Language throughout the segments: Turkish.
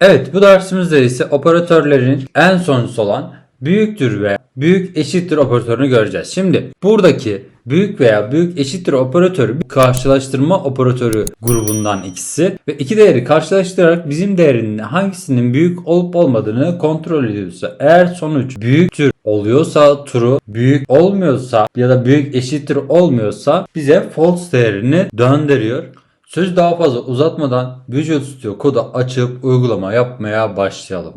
Evet bu dersimizde ise operatörlerin en sonuncusu olan büyüktür ve büyük eşittir operatörünü göreceğiz. Şimdi buradaki büyük veya büyük eşittir operatörü bir karşılaştırma operatörü grubundan ikisi ve iki değeri karşılaştırarak bizim değerinin hangisinin büyük olup olmadığını kontrol ediyorsa eğer sonuç büyüktür oluyorsa true, büyük olmuyorsa ya da büyük eşittir olmuyorsa bize false değerini döndürüyor. Sözü daha fazla uzatmadan Visual Studio kodu açıp uygulama yapmaya başlayalım.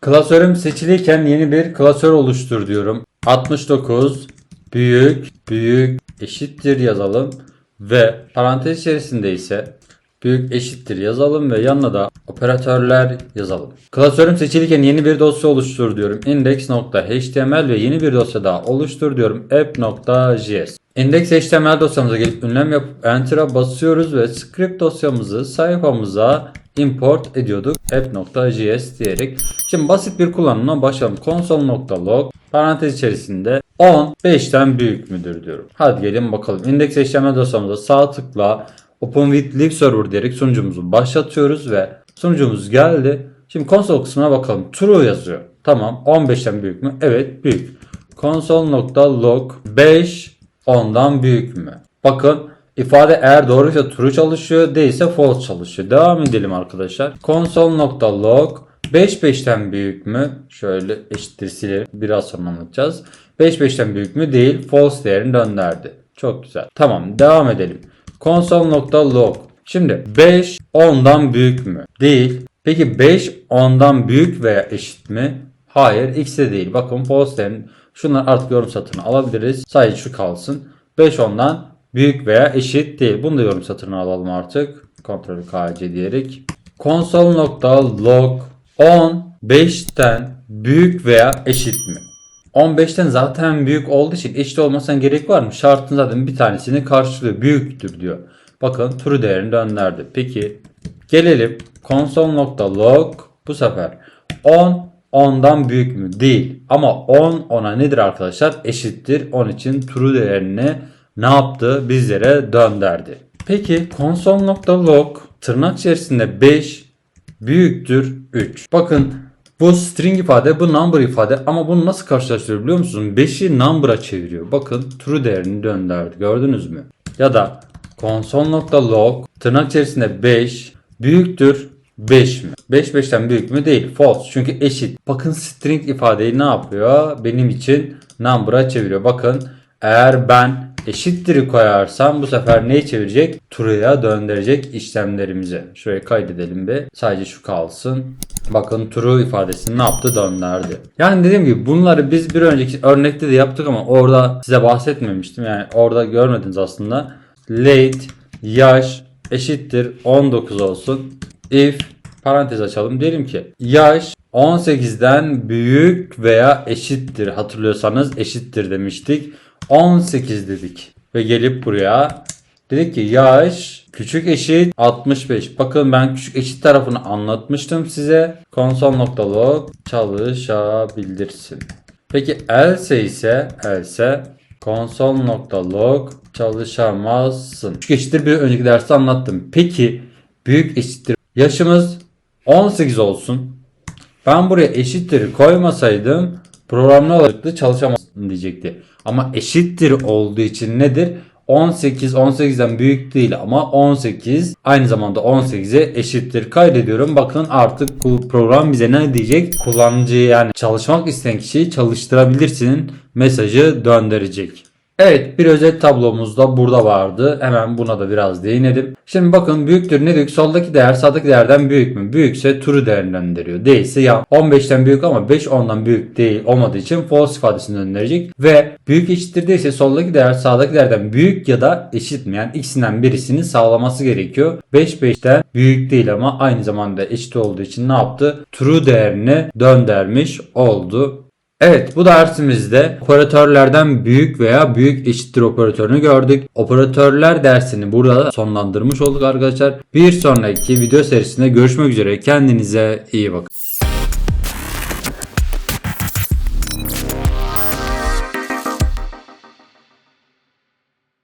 Klasörüm seçiliyken yeni bir klasör oluştur diyorum. 69 büyük büyük eşittir yazalım ve parantez içerisinde ise büyük eşittir yazalım ve yanına da operatörler yazalım. Klasörüm seçilirken yeni bir dosya oluştur diyorum. index.html ve yeni bir dosya daha oluştur diyorum. app.js. Index.html dosyamıza gelip ünlem yapıp enter'a basıyoruz ve script dosyamızı sayfamıza import ediyorduk app.js diyerek. Şimdi basit bir kullanımla başlayalım. console.log parantez içerisinde 10 5'ten büyük müdür diyorum. Hadi gelin bakalım. Index.html dosyamıza sağ tıkla Open with Live Server diyerek sunucumuzu başlatıyoruz ve sunucumuz geldi. Şimdi konsol kısmına bakalım. True yazıyor. Tamam. 15'ten büyük mü? Evet büyük. Console.log 5 10'dan büyük mü? Bakın ifade eğer doğruysa true çalışıyor değilse false çalışıyor. Devam edelim arkadaşlar. Console.log 5 5'ten büyük mü? Şöyle eşittir silerim. Biraz sonra anlatacağız. 5 5'ten büyük mü? Değil. False değerini gönderdi. Çok güzel. Tamam devam edelim. Console.log Şimdi 5 10'dan büyük mü? Değil. Peki 5 10'dan büyük veya eşit mi? Hayır x de değil. Bakın false değerini şunlar artık yorum satırını alabiliriz. Sadece şu kalsın. 5 10'dan büyük veya eşit değil. Bunu da yorum satırına alalım artık. Ctrl KC diyerek. Console.log 10 5'ten büyük veya eşit mi? 15'ten zaten büyük olduğu için eşit olmasına gerek var mı? Şartın zaten bir tanesini karşılıyor. Büyüktür diyor. Bakın true değerini gönderdi. Peki gelelim console.log bu sefer 10 10'dan büyük mü? Değil. Ama 10 10'a nedir arkadaşlar? Eşittir. 10 için true değerini ne yaptı? Bizlere dönderdi. Peki console.log tırnak içerisinde 5 büyüktür 3. Bakın bu string ifade, bu number ifade ama bunu nasıl karşılaştırıyor biliyor musunuz? 5'i number'a çeviriyor. Bakın true değerini gönderdi. Gördünüz mü? Ya da console.log tırnak içerisinde 5 büyüktür 5 mi? 5 5'ten büyük mü? Değil. False. Çünkü eşit. Bakın string ifadeyi ne yapıyor? Benim için number'a çeviriyor. Bakın eğer ben eşittir'i koyarsam bu sefer neyi çevirecek? True'ya döndürecek işlemlerimizi. Şuraya kaydedelim bir. Sadece şu kalsın. Bakın true ifadesini ne yaptı? Döndürdü. Yani dediğim gibi bunları biz bir önceki örnekte de yaptık ama orada size bahsetmemiştim. Yani orada görmediniz aslında. Late yaş eşittir 19 olsun. If parantez açalım. Diyelim ki yaş 18'den büyük veya eşittir. Hatırlıyorsanız eşittir demiştik. 18 dedik. Ve gelip buraya dedik ki yaş küçük eşit 65. Bakın ben küçük eşit tarafını anlatmıştım size. Console.log çalışabildirsin. Peki else ise else console.log çalışamazsın. Küçük eşittir bir önceki derste anlattım. Peki büyük eşittir. Yaşımız 18 olsun. Ben buraya eşittir koymasaydım programlı olarak çalışamazsın diyecekti. Ama eşittir olduğu için nedir? 18 18'den büyük değil ama 18 aynı zamanda 18'e eşittir kaydediyorum. Bakın artık bu program bize ne diyecek? Kullanıcıyı yani çalışmak isteyen kişiyi çalıştırabilirsin mesajı döndürecek. Evet bir özet tablomuz da burada vardı. Hemen buna da biraz değinelim. Şimdi bakın büyüktür ne dedik? Soldaki değer sağdaki değerden büyük mü? Büyükse true değerini gönderiyor. Değilse ya 15'ten büyük ama 5 10'dan büyük değil olmadığı için false ifadesini gönderecek. Ve büyük eşittir değilse soldaki değer sağdaki değerden büyük ya da eşit mi? Yani ikisinden birisini sağlaması gerekiyor. 5 5'ten büyük değil ama aynı zamanda eşit olduğu için ne yaptı? True değerini döndürmüş oldu. Evet bu dersimizde operatörlerden büyük veya büyük eşittir operatörünü gördük. Operatörler dersini burada sonlandırmış olduk arkadaşlar. Bir sonraki video serisinde görüşmek üzere. Kendinize iyi bakın.